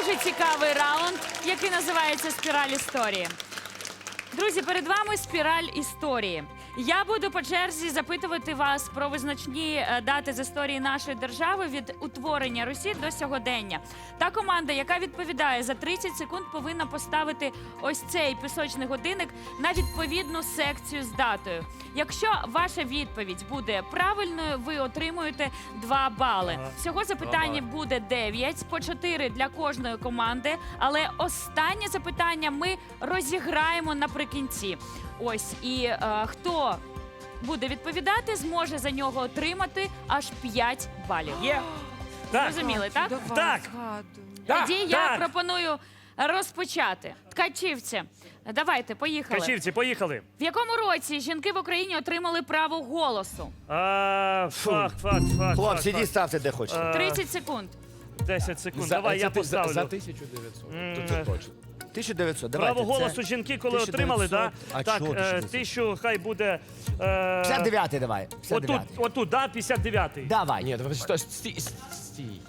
дуже цікавий раунд, який називається Спіраль історії. Друзі, перед вами спіраль історії. Я буду по черзі запитувати вас про визначні е, дати з історії нашої держави від утворення Русі до сьогодення. Та команда, яка відповідає за 30 секунд, повинна поставити ось цей пісочний годинник на відповідну секцію з датою. Якщо ваша відповідь буде правильною, ви отримуєте 2 бали. Всього запитань буде 9, по 4 для кожної команди. Але останнє запитання ми розіграємо наприкінці. Ось і е, хто буде відповідати, зможе за нього отримати аж 5 балів. Є. Так. Зрозуміли, так? Так. Так, Тоді я пропоную розпочати. Ткачівці, давайте, поїхали. Качівці, поїхали. В якому році жінки в Україні отримали право голосу? А, фак, фак, фак. Хлопці, фак, діставте де хочете. фак. 30 секунд. Е, 10 секунд. За- Давай, це я ти за- поставлю. За 1900. М, То це точно. 1900, давайте. Право голосу це- жінки, коли 1900. отримали, да? А так, чого е, 1900? тисячу, хай буде. Е, 59 давай. отут, 59. отут, да, 59-й. Давай. Ні, давай стой, стій, стій.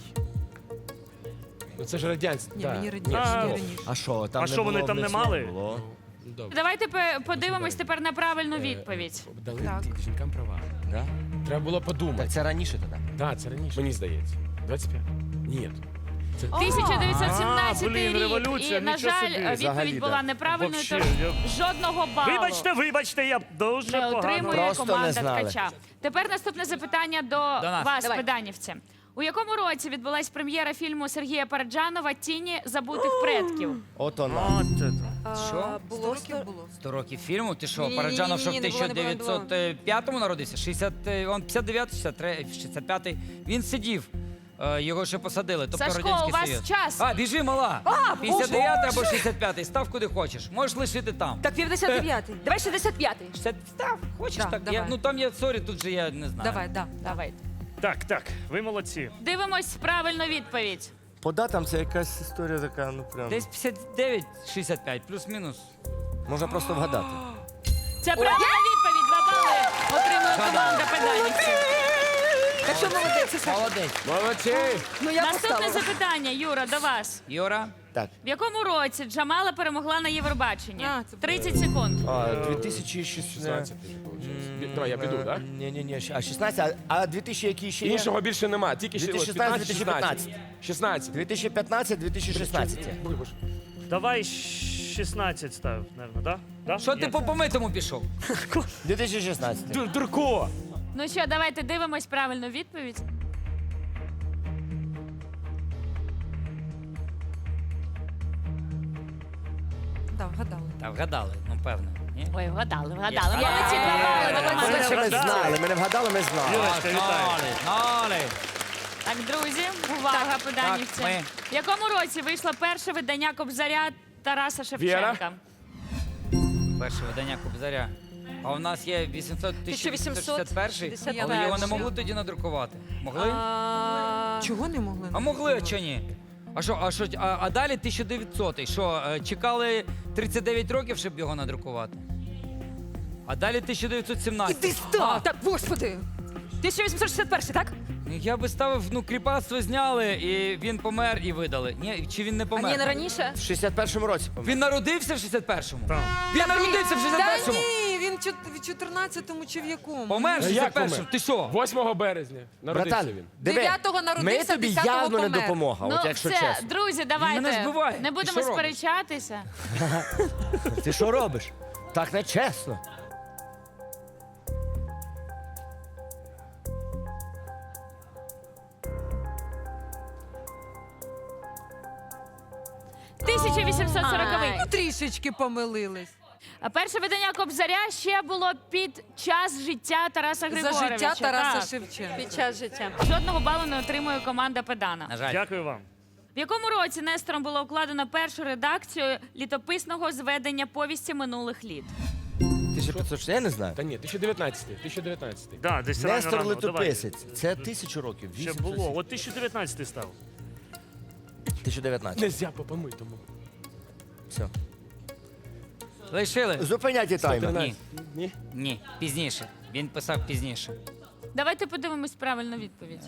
Ну це ж радянське. Ні, мені Ні, раніше. А, мені раніше. А що, там А не що, вони було там не мали? Було. Ну, добре. Давайте пе- подивимось тепер на правильну відповідь. Дали Так. ті- жінкам права. Да? Треба було подумати. Так це раніше тоді. Так, це раніше. Мені здається. 25? Ні. Це... 1917 А, блін, рік. революція, І, на нічого жаль, собі. відповідь Взагалі, була да. неправильною, Вообще, тож жодного балу Вибачте, вибачте, я дуже не погано. отримує Просто не команда знали. ткача. Тепер наступне запитання до, нас. вас, Давай. педанівці. У якому році відбулась прем'єра фільму Сергія Параджанова Тіні забутих предків? От воно. От це. Що? Сто років було. 100 років фільму? Ти що, Параджанов, що в не було, не було, не було. 1905-му народився? 60, е, он 59, 63, 65 Він сидів. Е, Його ще посадили, тобто Сашко, Радянський у вас Союз. час. А, біжи, мала. 59 або 65-й, став куди хочеш. Можеш лишити там. Так, 59-й. Давай 65-й. 60 став, хочеш Да, так. Я, давай. ну там є, сорі, тут же я не знаю. Давай, да. Давайте. Так, так, ви молодці. Дивимось правильну відповідь. По датам це якась історія така, ну прям. Десь 59, 65, плюс-мінус. Можна просто вгадати. Це правильна відповідь. Два бали отримує команда педанівців. Так що молодець, Саша. Молодець. Молодці! Ну я Наступне поставила. запитання, Юра, до вас. Юра, Так. В якому році Джамала перемогла на Євробаченні? А, це 30 секунд. А, 2016. 16. Давай, я піду, так? Ні, ні, ні, а 16, а, а 2000 які ще є? Іншого більше нема, тільки ще 2016, 15, 16. 2015, 2016. Вибач. Давай 16 став, мабуть, да? да? що Є. ти по помитому пішов? 2016. Дурко! Ну що, давайте дивимось правильну відповідь. Да, вгадали. Та вгадали, ну певно. Ні? Ой, вгадали, вгадали. Є. Молодці, два Ми не вгадали. знали, ми не вгадали, ми знали. Юрочка, вітаю. Знали, знали. Так, друзі, увага. Так, ми. В якому році вийшло перше видання Кобзаря Тараса Шевченка? Перше видання Кобзаря. А у нас є 800 1861, 1861. але його не могли тоді надрукувати. Могли? Чого не могли? А могли, а чого ні? А що, а що, а, а далі 1900 Що, е, чекали 39 років, щоб його надрукувати? А далі 1917. Ти став! Так, господи! 1861, так? Ну, Я би ставив, ну, кріпацтво зняли, і він помер і видали. Ні, чи він не А помер? ні, не раніше? В 61-му році, Він народився в 61-му? Так. Він народився в Та 61-му? 14-му чи в якому? Помер в А як 61-му? помер? Ти що? 8 березня народився Братан, він. диви, 9-го народився, ми тобі 10-го явно не помер. допомога, Ну от якщо все, чесно. друзі, давайте. мене збиває. Не Ти будемо що робиш? сперечатися. Ти що робиш? Так не чесно. Ну, 1840 трішечки помилились. Перше видання Кобзаря ще було під час життя Тараса За Григоровича. життя Тараса Так. Шевченка. Під час життя. Жодного балу не отримує команда Педана. На жаль. Дякую вам. В якому році Нестором було укладено першу редакцію літописного зведення повісті минулих літ? 1500, я не знаю. Та ні, 2019. 2019. Да, десь рано, Нестор рано. Литописець. Це тисячу років. Давай. Ще 800. було. От 2019 став. 1019. Нельзя по помитому. Все. Лишили? Зупиняйте таймер. Ні. Ні? Ні. Пізніше. Він писав пізніше. Давайте подивимось правильну відповідь.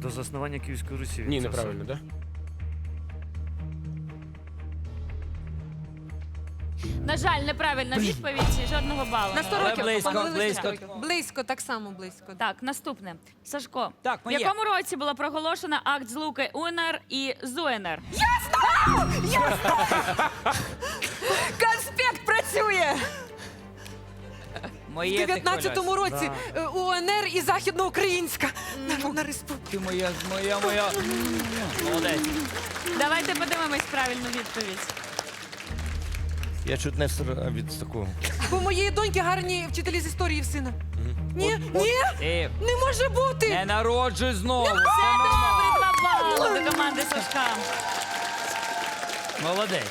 До заснування Київської Русі. Ні, неправильно, так? На жаль, неправильна відповідь, жодного балу. На 100 років близько, близько. Близько, так само близько. Так, наступне. Сашко, Так, в якому році була проголошена акт злуки УНР і ЗУНР? Я знаю! Я знаю! В Моє ти 19-му році е, УНР і Західноукраїнська Народна Республіка. Ти моя, моя, моя. Молодець. Давайте подивимось правильну відповідь. Я чуть не всра- від такого. Бо у моєї доньки гарні вчителі з історії в сина. Ні, ні, Ти не може бути! не народжуй знову. Все Добре, два бали до команди Сашка. Молодець.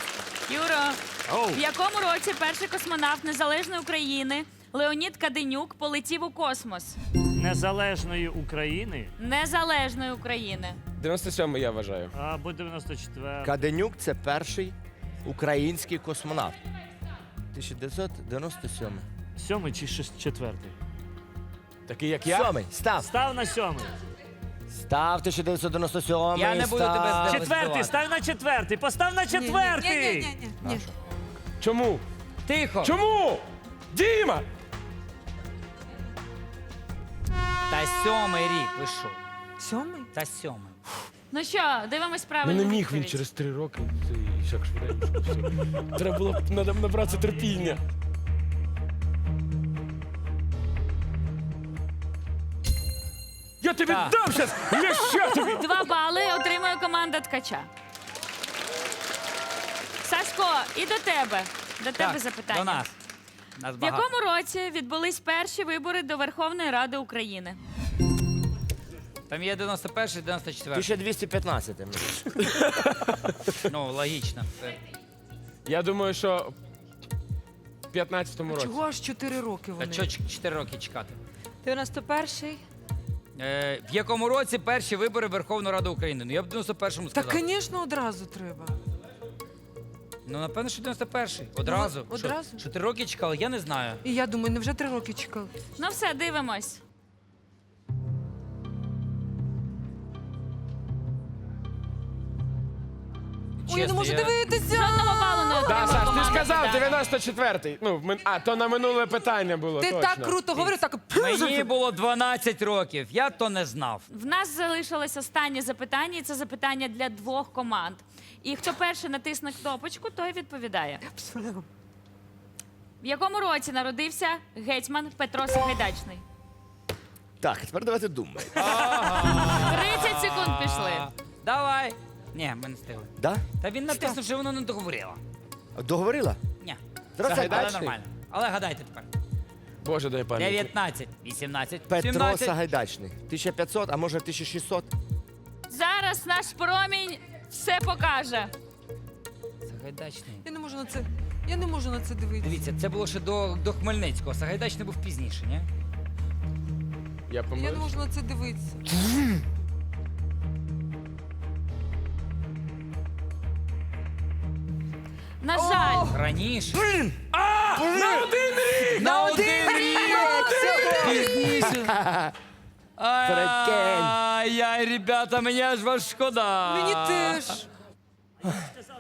Оу. В якому році перший космонавт Незалежної України Леонід Каденюк полетів у космос? Незалежної України Незалежної України. 97 я вважаю. або 94. Каденюк це перший український космонавт. 1997. Сьомий чи шест- четвертий? Такий як я. Сьомий. Став. Став на сьомий. Став 1997. Я не буду тебе здавати. Четвертий, став на четвертий. Постав на четвертий. Ні, ні, ні, ні, ні. Чому? Тихо. Чому? Діма! Та сьомий рік, ви що? Сьомий? Та сьомий. Ну що, дивимось Ну правильну не міг він через три роки. Це і так швиденько. все. Треба було б надо набратися терпіння. Я тобі Так. дам щас! Я ще тобі! Два бали отримує команда ткача. Сашко, і до тебе. До тебе Так, запитання. До нас. Нас В багато. якому році відбулись перші вибори до Верховної Ради України? Там є 91 94 1215. Ну, логічно. Це- Я думаю, що в 15-му році. Чого аж 4 роки Та вони? чого 4 роки чекати? 91-й. Е, в якому році перші вибори в Верховну Раду України? Ну я б в 91-му Та, сказав. звісно, одразу треба. Ну, напевно, що 91-й. Одразу. Ну, одразу. Що, Чотири роки чекали, я не знаю. І я думаю, невже 3 роки чекали? Ну все, дивимось. Ой, я не можу дивитися! Жодного балу не Да, Саш, ти команда ж казав, Богдана. 94-й. Ну, в мен- а, то на минуле питання було. Ти точно. так круто говорив, так. Мені було 12 років, я то не знав. В нас залишилось останнє запитання, і це запитання для двох команд. І хто перший натисне кнопочку, той відповідає. В якому році народився гетьман Петро Сагайдачний? Так, тепер давайте думати. 30 секунд пішли. Давай. Ні, ми не встигли. Да? Та він натиснув, що воно не договорило. Договорила? Ні. Але Сагайдачний? нормально. Але гадайте тепер. Боже, дай пам'ять. 19, 18, Петро 17. Сагайдачний. 1500, а може 1600? Зараз наш промінь все покаже. Сагайдачний. Я не можу на це. Я не можу на це дивитися. Дивіться, це було ще до, до Хмельницького. Сагайдачний був пізніше, ні? Я Я не помилився. можу на це дивитися. На жаль, Раніше. На один рік! На один рік! Пізніше. Ай-яй, ребята, мені аж вас шкода. Мені теж.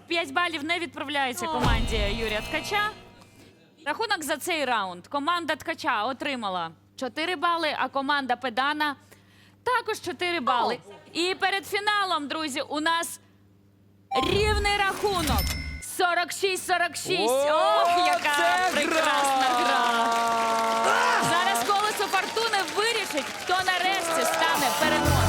5 балів не відправляється команді Юрія Ткача. Рахунок за цей раунд. Команда Ткача отримала 4 бали, а команда Педана також 4 бали. І перед фіналом, друзі, у нас рівний рахунок. 46-46. Ох, яка прекрасна гра. Вирішить, хто нарешті стане переможцем.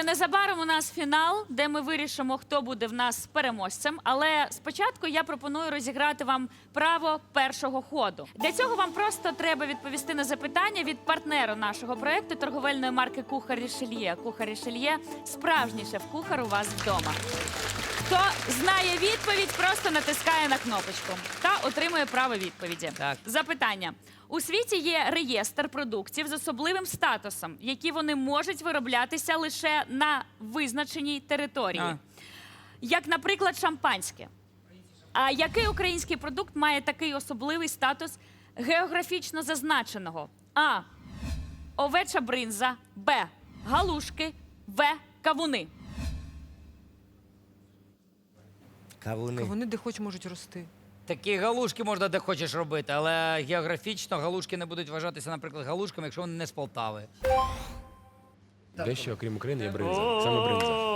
Друзі, незабаром у нас фінал, де ми вирішимо, хто буде в нас переможцем. Але спочатку я пропоную розіграти вам право першого ходу. Для цього вам просто треба відповісти на запитання від партнера нашого проекту торговельної марки Кухар Рішельє. Кухар Рішельє справжній шеф-кухар у вас вдома. Хто знає відповідь, просто натискає на кнопочку та отримує право відповіді. Так. Запитання. У світі є реєстр продуктів з особливим статусом, які вони можуть вироблятися лише на визначеній території, А. як, наприклад, шампанське. А який український продукт має такий особливий статус географічно зазначеного? А. Овеча бринза. Б. Галушки. В. Кавуни. Кавуни. Вони де хоч можуть рости. Такі галушки можна де хочеш робити, але географічно галушки не будуть вважатися, наприклад, галушками, якщо вони не з Полтави. Де ще, окрім України, є бринза. Саме бринза.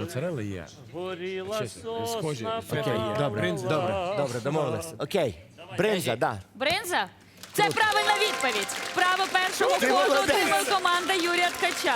Моцарелла є. горіла Щось схожі. Окей, добре, бринза. Добре, добре, домовилися. Окей. Бринза, да. Бринза? Це правильна відповідь. Право першого Ти ходу молодець. отримала команда Юрія Ткача.